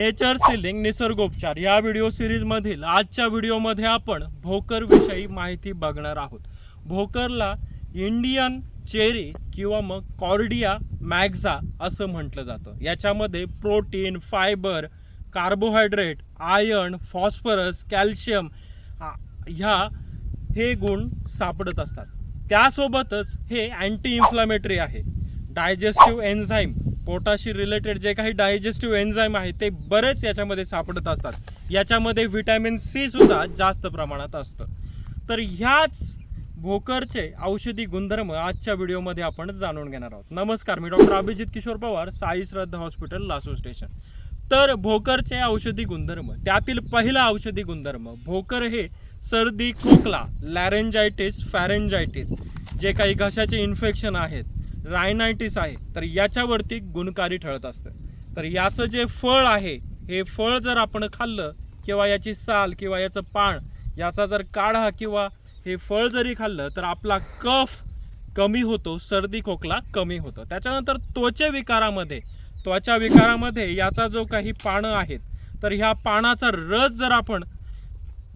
Nature ceiling निसर्गोपचार. या video सिरीजमधील आजच्या व्हिडिओमध्ये आपण भोकरविषयी माहिती बघणार आहोत. भोकरला इंडियन चेरी किंवा मग कॉर्डिया मॅग्झा असं म्हटलं जातं. याच्यामध्ये protein fibre carbohydrate iron phosphorus calcium ह्या हे गुण सापडत असतात. त्यासोबतच हे अँटी इन्फ्लामेटरी आहे. डायजेस्टिव्ह एन्झाईम पोटाशी रिलेटेड जे काही डायजेस्टिव्ह एन्झाईम आहे ते बरेच याच्यामध्ये सापडत असतात. याच्यामध्ये व्हिटॅमिन सी सुद्धा जास्त प्रमाणात असतं. तर ह्याच भोकरचे औषधी गुणधर्म आजच्या व्हिडिओमध्ये आपण जाणून घेणार आहोत. नमस्कार मी doctor Abhijit Kishor Pawar Sai Shraddha hospital Lasur station. तर भोकरचे औषधी गुणधर्म त्यातील पहिला औषधी गुणधर्म भोकर हे सर्दी खोकला लॅरेंजायटिस फॅरेंजायटिस जे काही घशाचे इन्फेक्शन आहेत रायनायटिस आहे तर याच्यावरती गुणकारी ठरत असतं. तर याचं जे फळ आहे हे फळ जर आपण खाल्लं किंवा याची साल किंवा याचं पान याचा जर काढा किंवा हे फळ जरी खाल्लं तर आपला कफ कमी होतो सर्दी खोकला कमी होतो. त्याच्यानंतर त्वचे विकारामध्ये त्वचा विकारामध्ये याचा जो काही पानं आहेत तर ह्या पानाचा रस जर आपण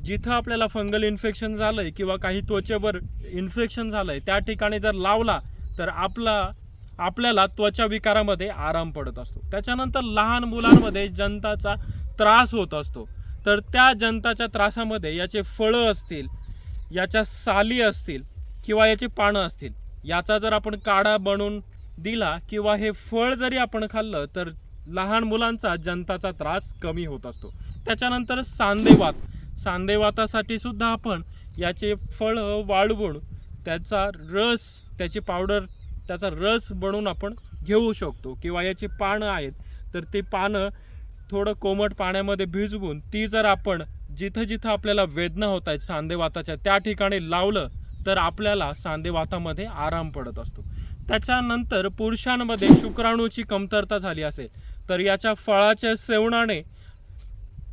जिथं आपल्याला फंगल इन्फेक्शन झालं आहे किंवा काही त्वचेवर इन्फेक्शन झालं आहे त्या ठिकाणी जर लावला तर आपला आपल्याला त्वचा विकारामध्ये आराम पडत असतो. त्याच्यानंतर लहान मुलांमध्ये जंताचा त्रास होत असतो. तर त्या जंताच्या त्रासामध्ये याचे फळं असतील याच्या साली असतील किंवा याची पानं असतील याचा जर आपण काढा बनवून दिला किंवा हे फळ जरी आपण खाल्लं तर लहान मुलांचा जंताचा त्रास कमी होत असतो. त्याच्यानंतर सांदेवात सांदेवातासाठी सुद्धा आपण याचे फळं वाळवून त्याचा रस त्याची पावडर त्याचा रस बनवून आपण घेऊ शकतो किंवा याची पानं आहेत तर ती पानं थोडं कोमट पाण्यामध्ये भिजवून ती जर आपण जिथं जिथं आपल्याला वेदना होत आहेत सांधेवाताच्या त्या ठिकाणी लावलं तर आपल्याला सांधेवातामध्ये आराम पडत असतो. त्याच्यानंतर पुरुषांमध्ये शुक्राणूची कमतरता झाली असेल तर याच्या फळाच्या सेवनाने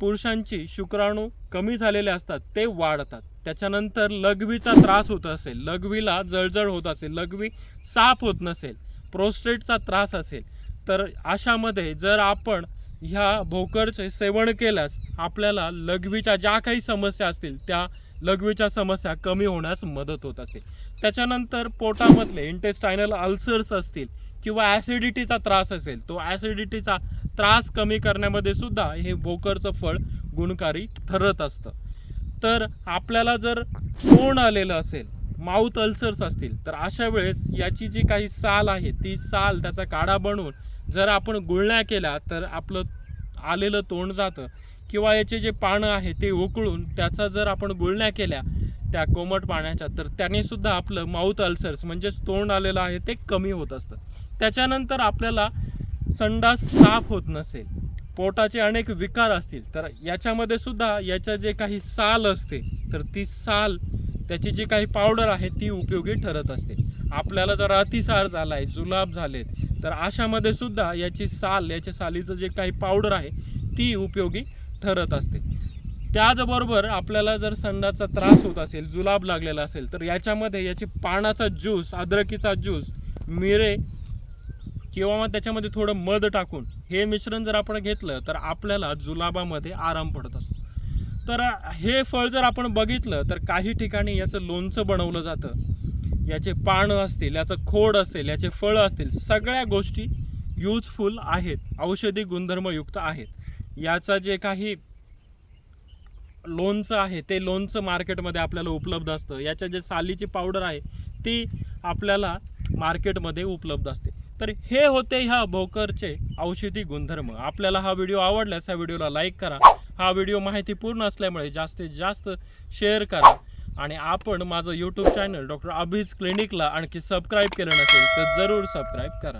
पुरुषांची शुक्राणू कमी झालेले असतात ते वाढतात. त्याच्यानंतर लघवीचा त्रास होत असेल लघवीला जळजळ होत असेल लघवी साफ होत नसेल प्रोस्टेटचा त्रास असेल तर अशामध्ये जर आपण ह्या भोकरचे सेवन केल्यास आपल्याला लघवीच्या ज्या काही समस्या असतील त्या लघवीच्या समस्या कमी होण्यास मदत होत असेल. त्याच्यानंतर पोटामधले इंटेस्टायनल अल्सर्स असतील किंवा ॲसिडिटीचा त्रास असेल तो ॲसिडिटीचा त्रास कमी करण्यामध्ये सुद्धा हे भोकरचं फळ गुणकारी ठरत असतं. तर आपल्याला जर तोंड आलेलं असेल माउथ अल्सर्स असतील तर अशा वेळेस याची जी काही साल आहे ती साल त्याचा काढा बनवून जर आपण गुळण्या केल्या तर आपलं आलेलं तोंड जातं. किंवा याचे जे पानं आहे ते उकळून त्याचा जर आपण गुळण्या केल्या त्या कोमट पाण्याच्या तर त्याने सुद्धा आपलं माउथ अल्सर्स म्हणजेच तोंड आलेलं आहे ते कमी होत असतं. त्याच्यानंतर आपल्याला संडास साफ होत नसेल पोटाचे अनेक विकार असतील तर याच्यामध्ये सुद्धा याच्या जे काही साल असते तर ती साल त्याची जी काही पावडर आहे ती उपयोगी ठरत असते. आपल्याला जर अतिसार झाला आहे जुलाब झालेत तर अशामध्ये सुद्धा याची साल याच्या सालीचं जे काही पावडर आहे ती उपयोगी ठरत असते. त्याचबरोबर आपल्याला जर संडाचा त्रास होत असेल जुलाब लागलेला असेल तर याच्यामध्ये याची पानाचा ज्यूस अद्रकीचा ज्यूस मिरे किंवा मग त्याच्यामध्ये थोडं मध टाकून हे मिश्रण जर आपण घेतलं तर आपल्याला जुलाबामध्ये आराम पडत असतो. तर हे फळ जर आपण बघितलं तर काही ठिकाणी याचं लोणचं बनवलं जातं. याचे पानं असतील याचं खोड असेल याचे फळं असतील सगळ्या गोष्टी युजफुल आहेत औषधी गुणधर्मयुक्त आहेत. याचं जे काही लोणचं आहे ते लोणचं मार्केटमध्ये आपल्याला उपलब्ध असतं. याच्या जे सालीची पावडर आहे ती आपल्याला मार्केटमध्ये उपलब्ध असते. तर हे होते ह्या भोकरचे औषधी गुणधर्म. आपल्याला हा व्हिडिओ आवडल्यास ह्या व्हिडिओला लाईक करा. हा व्हिडिओ माहितीपूर्ण असल्यामुळे जास्तीत जास्त शेअर करा. आणि आपण माझं यूट्यूब चॅनल डॉक्टर अभिज क्लिनिकला आणखी सबस्क्राईब केलं नसेल तर जरूर सबस्क्राईब करा.